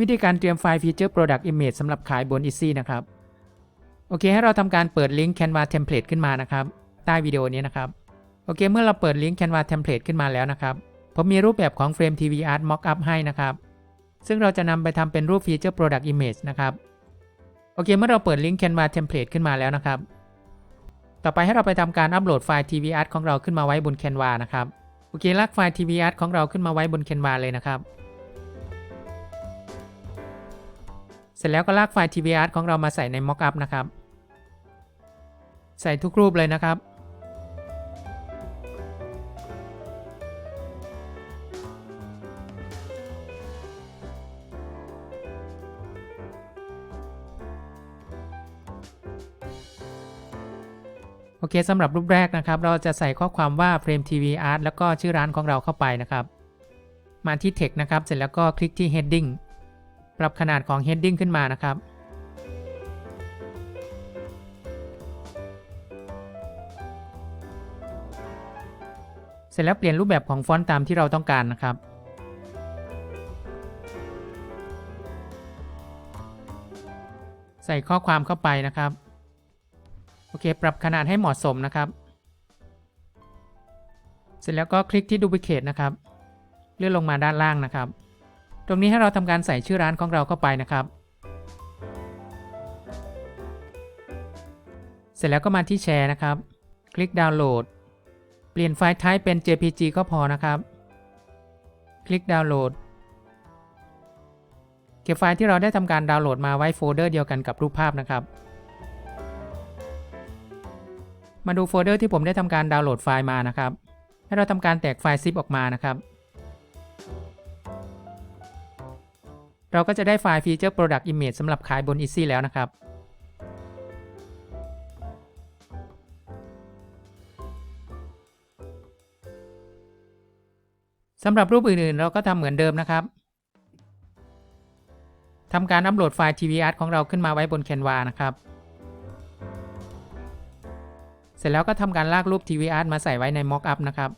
วิธีการเตรียมไฟล์ Feature Product Image สำหรับขายบน Easy นะครับ โอเค ให้เราทำการเปิดลิงก์ Canva Template ขึ้นมานะครับ ใต้วิดีโอนี้นะครับ โอเค เมื่อเราเปิดลิงก์ Canva Template ขึ้นมาแล้วนะครับ ผมมีรูปแบบของ Frame TV Art Mockup ให้นะครับ ซึ่งเราจะนำไปทำเป็นรูป Feature Product Image นะครับ โอเค เมื่อเราเปิดลิงก์ Canva Template ขึ้นมาแล้วนะครับ ต่อไปให้เราไปทำการอัปโหลดไฟล์ TV Art ของเราขึ้นมาไว้บน Canva นะครับ โอเค ลากไฟล์ TV Art ของเราขึ้นมาไว้บน Canva เลยนะครับ สร็จแล้วก็ลากไฟล์ TV Art ของเรามาใส่ใน Mockup นะครับ ใส่ทุกรูปเลยนะครับ โอเคสำหรับรูปแรกนะครับ เราจะใส่ข้อความว่า Frame TV Art แล้วก็ชื่อร้านของเราเข้าไปนะครับ มาที่ Text นะครับ เสร็จแล้วก็คลิกที่ Heading ปรับขนาดของ Heading ขึ้นมานะครับ เสร็จแล้วเปลี่ยนรูปแบบของฟอนต์ตามที่เราต้องการนะครับใส่ข้อความเข้าไปนะครับ โอเค ปรับขนาดให้เหมาะสมนะครับ เสร็จแล้วก็คลิกที่ Duplicate นะครับ เลื่อนลงมาด้านล่างนะครับ รงนี้ให้เราทำการใส่ชื่อร้านของเราเข้าไปนะครับ เสร็จแล้วก็มาที่แชร์นะครับ คลิกดาวน์โหลด เปลี่ยนไฟล์ Type เป็น JPG ก็พอนะครับ คลิกดาวน์โหลด เก็บไฟล์ที่เราได้ทำการดาวน์โหลดมาไว้โฟลเดอร์เดียวกันกับรูปภาพนะครับ มาดูโฟลเดอร์ที่ผมได้ทำการดาวน์โหลดไฟล์มานะครับ ให้เราทำการแตกไฟล์ zip ออกมานะครับ เราก็จะได้ไฟล์ Feature Product Image สำหรับขายบน Easy แล้วนะครับ สำหรับรูปอื่นๆ เราก็ทำเหมือนเดิมนะครับทำการอัปโหลดไฟล์ TV Art ของเราขึ้นมาไว้บน Canva นะครับ เสร็จแล้วก็ทำการลากรูป TV Art มาใส่ไว้ใน Mockup นะครับ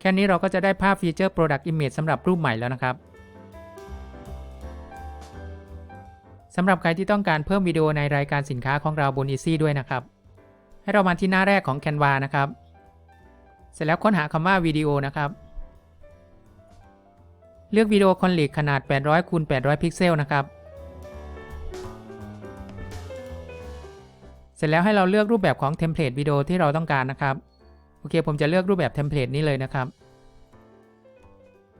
แค่นี้เราก็จะได้ภาพ Feature Product Image สำหรับรูปใหม่แล้วนะครับสำหรับใครที่ต้องการเพิ่มวิดีโอในรายการสินค้าของเราบน Easy ด้วยนะครับ ให้เรามาที่หน้าแรกของ Canva นะครับ เสร็จแล้วค้นหาคำว่าวิดีโอนะครับ เลือกวิดีโอคอนลิกขนาด 800คูณ800 พิกเซลนะครับ เสร็จแล้วให้เราเลือกรูปแบบของเทมเพลตวิดีโอที่เราต้องการนะครับ โอเค ผมจะเลือกรูปแบบเทมเพลตนี้เลยนะครับ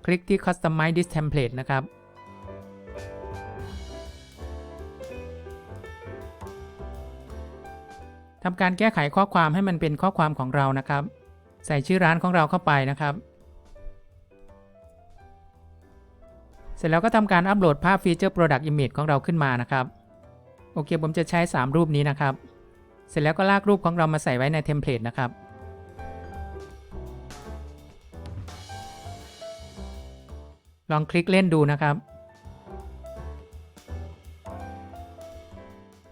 คลิกที่ Customize this template นะครับ ทำการแก้ไขข้อความให้มันเป็นข้อความของเรานะครับ ใส่ชื่อร้านของเราเข้าไปนะครับ เสร็จแล้วก็ทำการอัปโหลดภาพ Feature Product Image ของเราขึ้นมานะครับ โอเค ผมจะใช้ 3 รูปนี้นะครับ เสร็จแล้วก็ลากรูปของเรามาใส่ไว้ในเทมเพลตนะครับ ลองคลิกเล่นดูนะครับ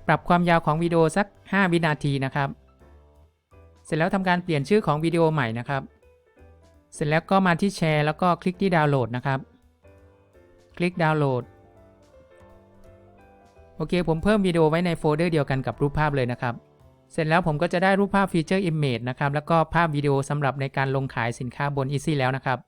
ปรับความยาวของวิดีโอสัก 5 วินาทีนะครับ เสร็จแล้วทำการเปลี่ยนชื่อของวิดีโอใหม่นะครับ เสร็จแล้วก็มาที่แชร์แล้วก็คลิกที่ดาวน์โหลดนะครับ คลิกดาวน์โหลด โอเค ผมเพิ่มวิดีโอไว้ในโฟลเดอร์เดียวกันกับรูปภาพเลยนะครับเสร็จแล้วผมก็จะได้รูปภาพ Feature Image นะครับ แล้วก็ภาพวิดีโอสำหรับในการลงขายสินค้าบน Easy แล้วนะครับ